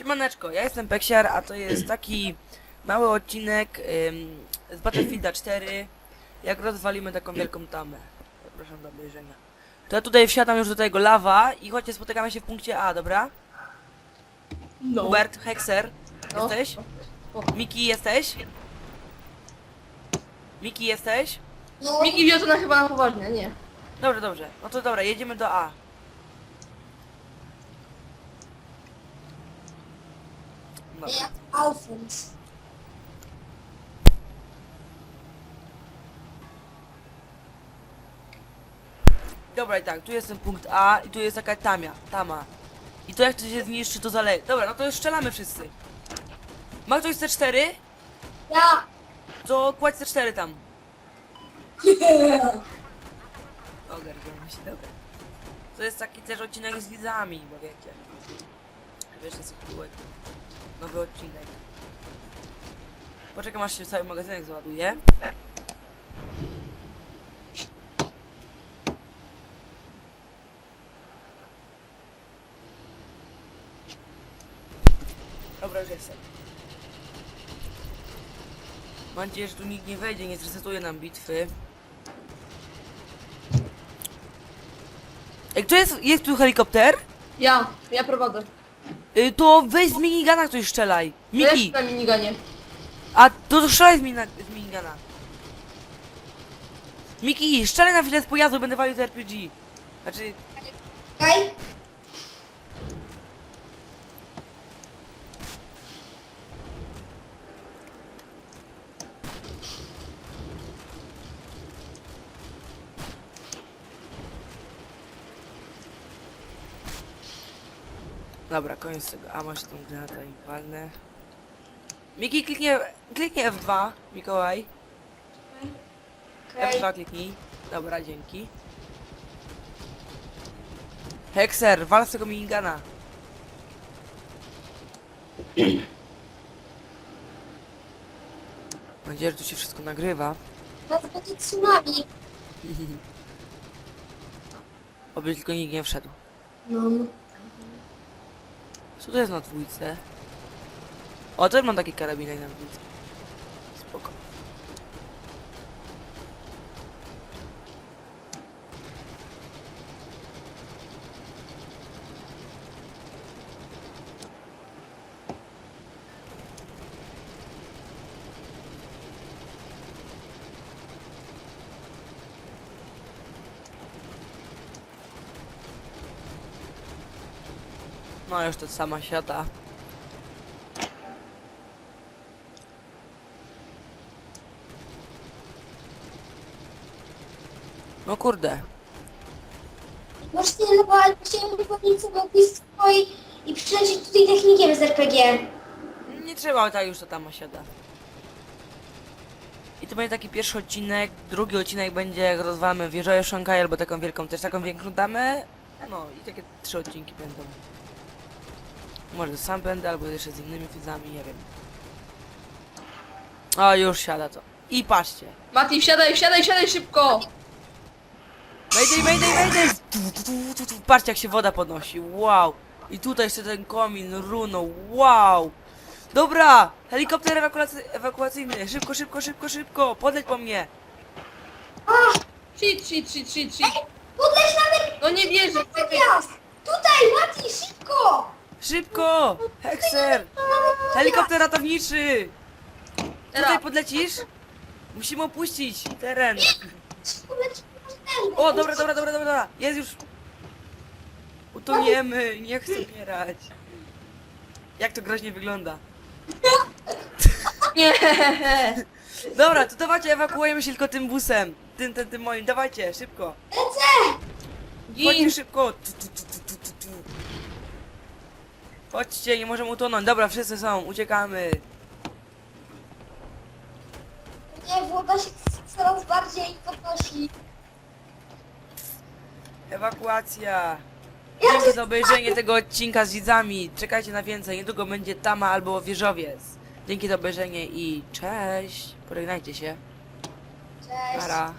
Siemaneczko, ja jestem Peksiar, a to jest taki mały odcinek ym, z Battlefielda 4, jak rozwalimy taką wielką tamę. Zapraszam do obejrzenia. To ja tutaj wsiadam już do tego lawa i chodźcie, spotykamy się w punkcie A, dobra? No. Hubert, Hexer, No. jesteś? O. Miki, jesteś? Miki, jesteś? No, Miki to na chyba na poważnie, nie. Dobrze, dobrze. No to dobra, jedziemy do A. jak Alfons. Dobra i tak, tu jest ten punkt A i tu jest taka tamia, tama. I to jak to się zniszczy, to zaleje. Dobra, no to już strzelamy wszyscy. Ma ktoś C4? Ja. To kładź C4 tam. Ogarniamy się, dobra. To jest taki też odcinek z widzami, bo wiecie. Wiesz, jest kółek. Nowy odcinek. Poczekam aż się cały magazynek załaduje. Dobra, już jestem. Mam nadzieję, że tu nikt nie wejdzie, nie zresetuje nam bitwy. Jak to jest, jest tu helikopter? Ja, ja prowadzę. Y, to weź z minigana ktoś strzelaj. To jest Miki, na miniganie. a to, to strzelaj z, mina, z minigana. Miki, strzelaj na chwilę z pojazdu, będę walił z RPG. Znaczy, Okej? Dobra, koniec tego. A masz tą granatę i palnę. Miki, kliknie, kliknie F2, Mikołaj. Okej. F2 kliknij. Dobra, dzięki. Hexer, wal z tego minigana. Mam nadzieję, że tu się wszystko nagrywa. Teraz będzie tsunami. Oby tylko nikt nie wszedł. No, no. Co to jest na dwójce? O, też mam taki karabinek na dwójce. No już to sama siata. No kurde. Właśnie chyba chciałem powiedzieć sobie blisko i, i przylecieć tutaj technikiem z RPG. Nie trzeba tak już to tam osiada. I to będzie taki pierwszy odcinek, drugi odcinek będzie jak rozwalamy wieżę Shanghai albo taką wielką, też taką większą damę. No i takie trzy odcinki będą. Może sam będę, albo jeszcze z innymi widzami, nie wiem. O, już siada to. I patrzcie. Mati, wsiadaj, wsiadaj, wsiadaj szybko! Mayday, mayday, mayday! Tu, tu, tu, tu, tu. Patrzcie jak się woda podnosi, wow! I tutaj jeszcze ten komin, runo, wow! Dobra! Helikopter ewakuacy ewakuacyjny, szybko, szybko, szybko, szybko! Podleć po mnie! Shit, shit, shit, shit, shit. Podleź nawet No nie wierzę. gwiazd! Tutaj, Mati, szybko! Hekser! Helikopter ratowniczy! Tutaj podlecisz? Musimy opuścić teren. O, dobra, dobra, dobra, dobra. Jest już. Utoniemy, nie chcę umierać. Jak to groźnie wygląda. Nie. Dobra, to dawajcie, ewakuujemy się tylko tym busem. Tym, tym, tym moim, dawajcie, szybko. Lecę! Chodźcie szybko. Tu, tu, tu, tu, tu, tu, tu. Chodźcie, nie możemy utonąć. Dobra, wszyscy są, uciekamy. Nie, woda się coraz bardziej podnosi. Ewakuacja. Ja Dzięki za obejrzenie tego odcinka z widzami. Czekajcie na więcej. Niedługo będzie Tama albo Wieżowiec. Dzięki za obejrzenie i cześć. Pożegnajcie się. Cześć. Para.